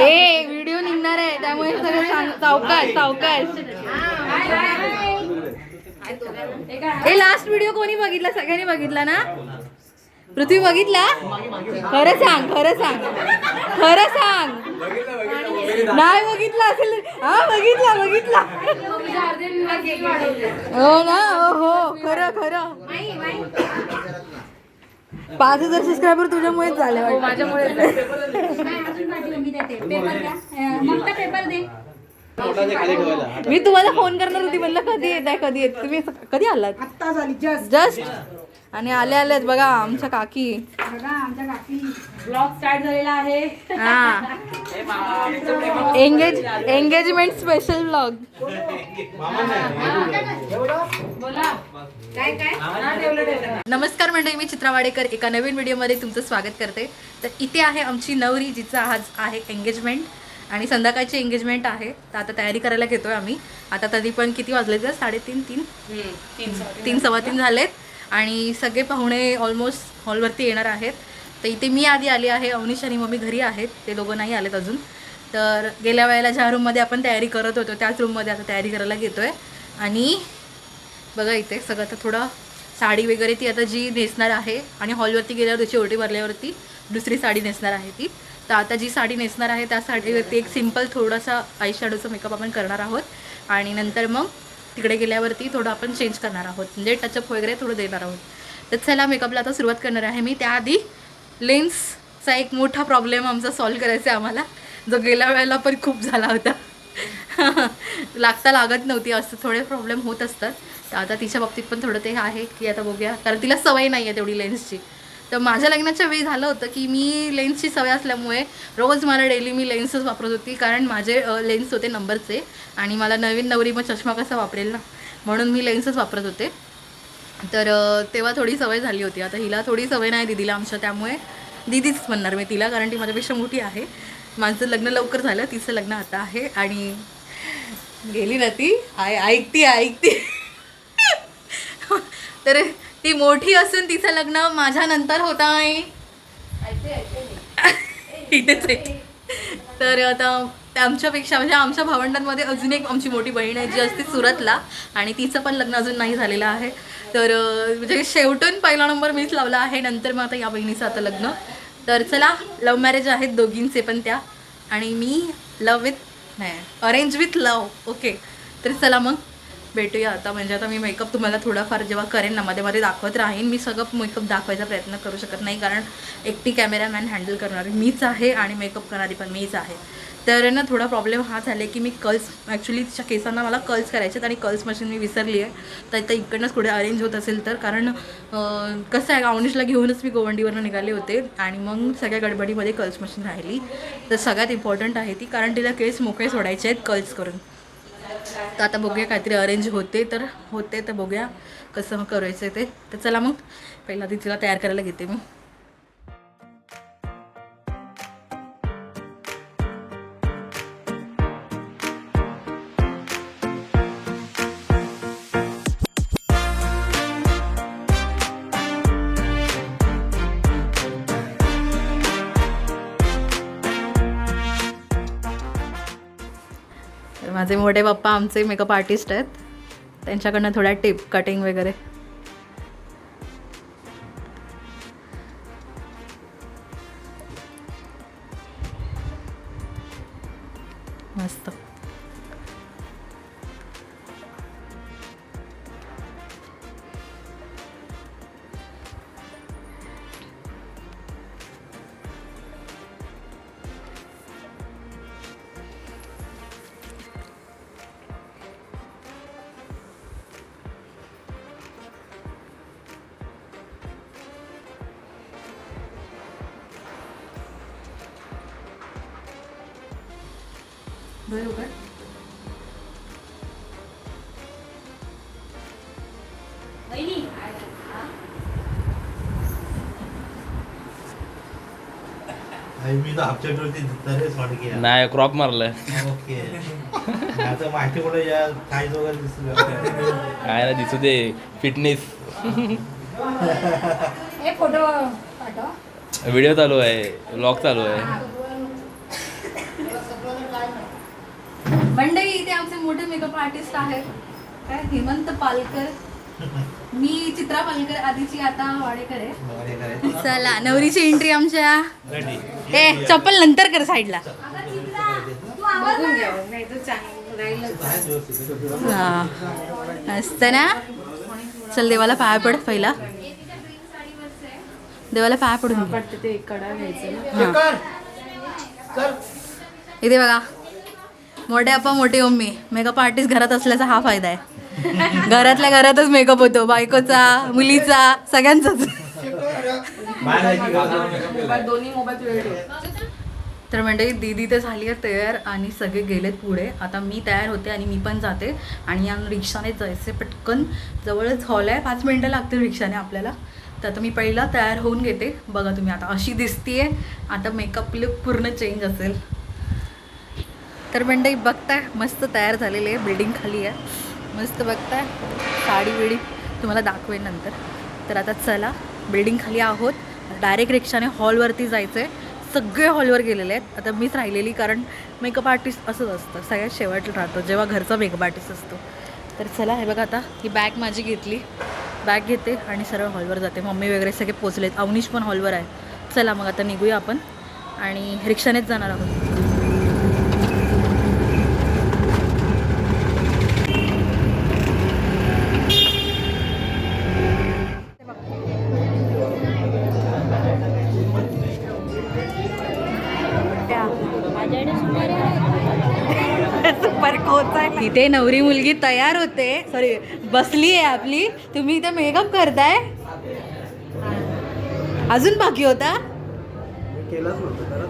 ए video निघणार आहे त्यामुळे सगळं सांग सावकाश सावकाश. ए लास्ट व्हिडिओ कोणी बघितला? सगळ्यांनी बघितला ना? पृथ्वी बघितला? खरं सांग खरं सांग. खरं सांग. नाही बघितला असेल हा बघितला बघितला. हो ना हो हो. खरं खरं. पाच हजार सबस्क्रायबर तुझ्यामुळेच झाले माझ्यामुळे माझ्यामुळे पेपर दे. मी तुम्हाला फोन करणार होती म्हणलं कधी येत आहे कधी येत तुम्ही कधी आलात? आत्ता झाली जस्ट जस्ट आणि आले आलेत बघा आमच्या काकी. बघा आमच्या काकी. ब्लॉग स्टार्ट झालेला आहे. हा. एंगेज एंगेजमेंट स्पेशल ब्लॉग बोला. नमस्कार मंडळी मी चित्रा वाडेकर. एका नवीन व्हिडिओमध्ये तुमचं स्वागत करते. तर इथे आहे आमची नवरी जिचा आज आहे एंगेजमेंट आणि संध्याकाळची एंगेजमेंट आहे. तर आता तयारी करायला घेतोय आम्ही. आता तरी पण किती वाजले तर साडेतीन तीन? तीन सव्वा तीन झालेत. आणि सगळे पाहुणे ऑलमोस्ट हॉलवरती येणार आहेत. तर इथे मी आधी आली आहे. अवनीश आणि मम्मी घरी आहेत. ते दोघं नाही आलेत अजून. तर गेल्या वेळेला ज्या रूममध्ये आपण तयारी करत होतो त्याच रूममध्ये आता तयारी करायला घेतोय. आणि बघा इथे सगळं आता थोडं साडी वगैरे ती आता जी नेसणार आहे आणि हॉलवरती गेल्यावर त्याची ओटी भरल्यावरती दुसरी साडी नेसणार आहे ती. तर आता जी साडी नेसणार आहे त्या साडीवरती एक सिंपल थोडासा आय शॅडोचा मेकअप आपण करणार आहोत. आणि नंतर मग तिकडे गेल्यावरती थोडं आपण चेंज करणार आहोत. म्हणजे टचअप वगैरे थोडं देणार आहोत. तर चला मेकअपला आता सुरुवात करणार आहे मी. त्याआधी लेन्सचा एक मोठा प्रॉब्लेम आमचा सॉल्व्ह करायचा आहे आम्हाला. जो गेल्या वेळेला पण खूप झाला होता. लागता लागत नव्हती असं थोडे प्रॉब्लेम होत असतात. तर आता तिच्या बाबतीत पण थोडं ते आहे की आता बघूया. कारण तिला सवय नाही आहे तेवढी लेन्सची तर माझ्या लग्नाच्या वेळी झालं होतं की मी लेन्सची सवय असल्यामुळे रोज मला डेली मी लेन्सच वापरत होती. कारण माझे लेन्स होते नंबरचे आणि मला नवीन नवरी मग चष्मा कसा वापरेल ना? म्हणून मी लेन्सच वापरत होते. तर तेव्हा थोडी सवय झाली होती. आता हिला थोडी सवय नाही दिदीला आमच्या. त्यामुळे दिदीच म्हणणार मी तिला कारण ती माझ्यापेक्षा मोठी आहे. माझं लग्न लवकर झालं. तिचं लग्न आता आहे आणि गेली ना ती? आय ऐकती ऐकती तर ती मोठी असून तिचं लग्न माझ्या नंतर होत आहे. इथेच आहे. तर आता आमच्यापेक्षा म्हणजे आमच्या भावंडांमध्ये अजून एक आमची मोठी बहीण आहे जी असते सुरतला आणि तिचं पण लग्न अजून नाही झालेलं आहे. तर म्हणजे शेवटून पहिला नंबर मीच लावला आहे नंतर मग आता या बहिणीचं आता लग्न. तर चला लव्ह मॅरेज आहेत दोघींचे पण त्या. आणि मी लव विथ नाही अरेंज विथ लव ओके तर चला मग. भेटूया. आता म्हणजे आता मी मेकअप तुम्हाला थोडाफार जेव्हा करेन ना मध्ये मध्ये दाखवत राहीन. मी सगळं मेकअप दाखवायचा प्रयत्न करू शकत नाही कारण एकटी कॅमेरामॅन हँडल करणारी मीच आहे आणि मेकअप करणारी पण मीच आहे. तर ना थोडा प्रॉब्लेम हा झाला आहे की मी कर्ल्स ॲक्च्युली तिच्या केसांना मला कर्ल्स करायचे आहेत आणि कर्ल्स मशीन मी विसरली आहे. तर इथं इकडनंच कुठे अरेंज होत असेल तर कारण कसं आहे अवनीशला घेऊनच मी गोवंडीवरनं निघाले होते आणि मग सगळ्या गडबडीमध्ये कर्ल्स मशीन राहिली. तर सगळ्यात इम्पॉर्टंट आहे ती कारण तिला केस मोकळे सोडायचे आहेत कर्ल्स करून. तर आता बघूया काहीतरी अरेंज होते तर होते तर बघूया कसं मग करायचं ते. तर चला मग पहिला ती तिला तयार करायला घेते मी माझे मोठे पप्पा आमचे मेकअप आर्टिस्ट आहेत. त्यांच्याकडनं थोड्या टिप कटिंग वगैरे. मस्त. बरोबर आणि मी तर नाही क्रॉप मारलाय. ओके. आता माहिती कुठे या साईज वगैरे दिसलं? काय ना दिसू दे. फिटनेस हे फोटो व्हिडिओ चालू आहे ब्लॉग चालू आहे. मंडळी इथे आमचे मोठे मेकअप आर्टिस्ट आहेत. काय? हेमंत पालकर. मी चित्रा पालकर आधीची आता वाडेकर आहे. बरे करे. चला नवरीची एंट्री आमच्या. रेडी. ए चप्पल नंतर कर साईडला. असतं ना? चल देवाला पाया पड पहिला. देवाला पाया पडून हा. इथे बघा. मोठे अप्पा मोठी मम्मी. मेकअप आर्टिस्ट घरात असल्याचा हा फायदा आहे. घरातल्या घरातच मेकअप होतो. बायकोचा मुलीचा सगळ्यांचाच. तर म्हणजे दीदी तर झाली आहे तयार आणि सगळे गेलेत पुढे. आता मी तयार होते आणि मी पण जाते. आणि या रिक्षाने जायचे पटकन. जवळच हॉल आहे. पाच मिनटं लागतील रिक्षाने आपल्याला. तर आता मी पहिला तयार होऊन घेते. बघा तुम्ही आता अशी दिसतीये. आता मेकअप लुक पूर्ण चेंज असेल. तर मंडळी बघताय मस्त तयार झालेली आहे बिल्डिंग खाली आहे. मस्त बघताय साडी बिडी तुम्हाला दाखवेन नंतर. तर आता चला बिल्डिंग खाली आहोत. डायरेक्ट रिक्षाने हॉलवरती जायचं आहे सगळे हॉलवर गेलेले आहेत. आता मीच राहिलेली कारण मेकअप आर्टिस्ट असंच असतं. सगळ्यात शेवटला राहतो जेव्हा घरचा मेकअप आर्टिस्ट असतो. तर चला हे बघा आता ही बॅग माझी घेतली. बॅग घेते आणि सरळ हॉलवर जाते. मम्मी वगैरे सगळे पोचलेत. अवनीश पण हॉलवर आहे. चला मग आता निघूया आपण. आणि रिक्षानेच जाणार आहोत. तिथे नवरी मुलगी तयार होते. सॉरी बसली आहे आपली. तुम्ही इथे मेकअप करताय? अजून बाकी होता?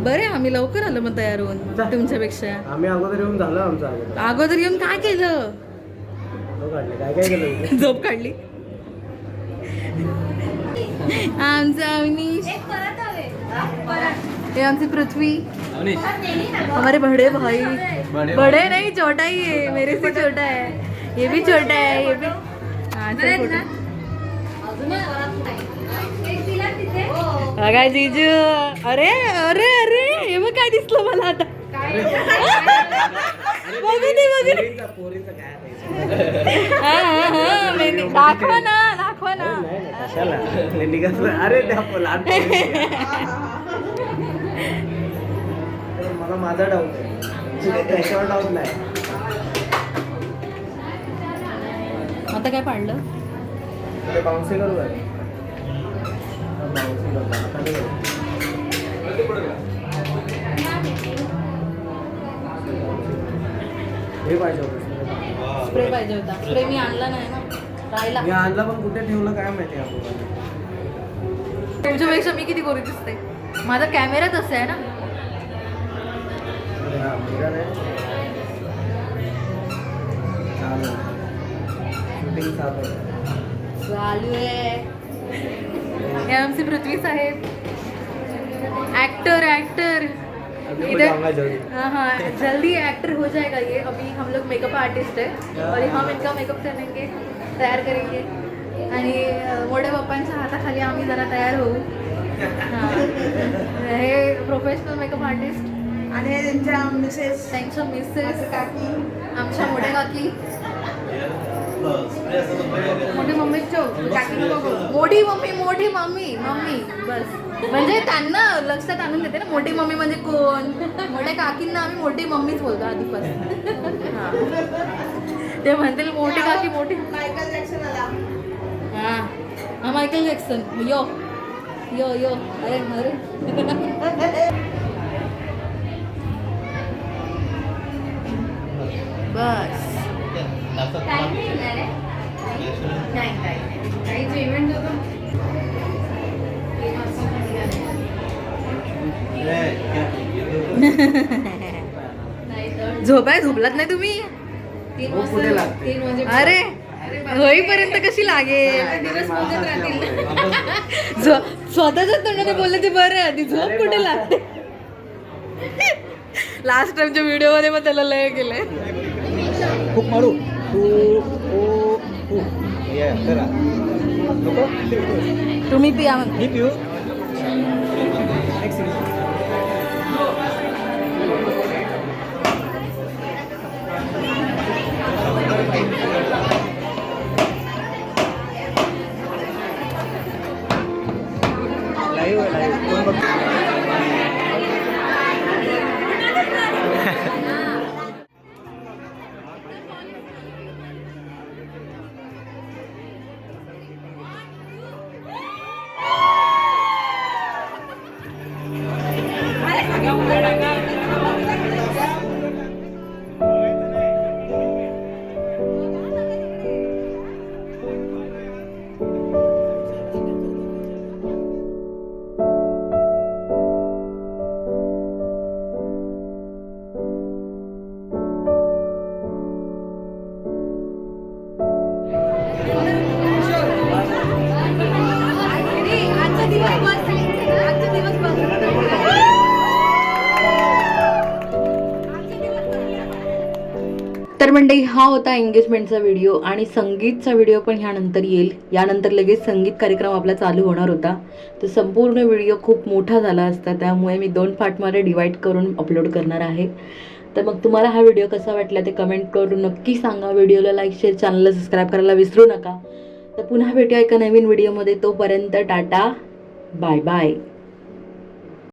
बरे आम्ही लवकर आलो मग तयार होऊन तुमच्यापेक्षा. आम्ही अगोदर येऊन झालं आमचं अगोदर येऊन काय केलं? तो काढले. काय काय केलं इथे? झोप काढली. आमचं अवनीश. हे आमची पृथ्वी? हमारे बड़े भाई। बड़े नहीं छोटा ही है मेरे से छोटा है। ये भी छोटा है ये भी. बघा जीजू। अरे अरे अरे हे बघ काय दिसलं मला आता बघू दे बघू दे? हा, हा, हा. दाखवा ना दाखवा ना. अरे मला माझा डाऊट आहे. त्याच्यावर डाऊट नाही. आता काय पाडलं? ते बाउन्सी करू काय बाउन्सी करू आता नाही करू. हे पाहिजे होतं. स्प्रे पाहिजे होता. स्प्रे मी आणला नाही ना. राहिला. मी आणला पण कुठे ठेवलं काय माहिती आपल्याला. तुमच्यापेक्षा मी किती गोरी दिसते? माझा कॅमेरा तसा आहे ना. चालू आहे. हे आमचे पृथ्वी साहेब. एक्टर एक्टर अभी तो इधर जल्दी. हाँ हाँ. जल्दी एक्टर हो जाएगा ये. अभी हम लोग मेकअप आर्टिस्ट है. और हम इनका मेकअप करेंगे तयार करेंगे. आणि मोठ्या बाप्पांच्या हाताखाली आम्ही जरा तयार होऊ. हां. हे प्रोफेशनल मेकअप आर्टिस्ट आणि हे त्यांच्या मिसेस त्यांच्या मिसेस काकी. आमच्या मोठ्या काकी. मोठी मम्मी मोठी मम्मी मोठी मम्मी मम्मी बस. म्हणजे त्यांना लक्षात आणून देते ना मोठी मम्मी म्हणजे कोण? मोठ्या काकींना आम्ही मोठी मम्मीच बोलतो आधीपासून. हा. ते म्हणतील मोठी काकी मोठी मायकल जॅक्सन आला. हा. हा मायकल जॅक्सन यो. यो यो. अरे अरे बस. नाचत नाही. काहीच इव्हेंट होतो ए, ये. झोपाय झोपलात नाही तुम्ही? अरे होईपर्यंत कशी लागेल? दिवस मोजत राहतील. स्वतःच तोंडाने बोलले ते बरं. आहे आधी झोप कुठे लागते? लास्ट टाइमच्या व्हिडिओमध्ये मग त्याला लय केलंय. खूप मारू. तुम्ही पिया मग. मी पिऊ मंडळी हा होता एंगेजमेंटचा व्हिडिओ आणि संगीतचा व्हिडिओ पण ह्यानंतर येईल. यानंतर लगेच संगीत कार्यक्रम आपला चालू होणार होता. तर संपूर्ण व्हिडिओ खूप मोठा झाला असता त्यामुळे मी दोन पार्टमध्ये डिवाईड करून अपलोड करणार आहे. तर मग तुम्हाला हा व्हिडिओ कसा वाटला ते कमेंट करून नक्की सांगा. व्हिडिओला लाईक शेअर चॅनलला सबस्क्राईब करायला विसरू नका. तर पुन्हा भेटूया एका नवीन व्हिडिओमध्ये तोपर्यंत टाटा बाय बाय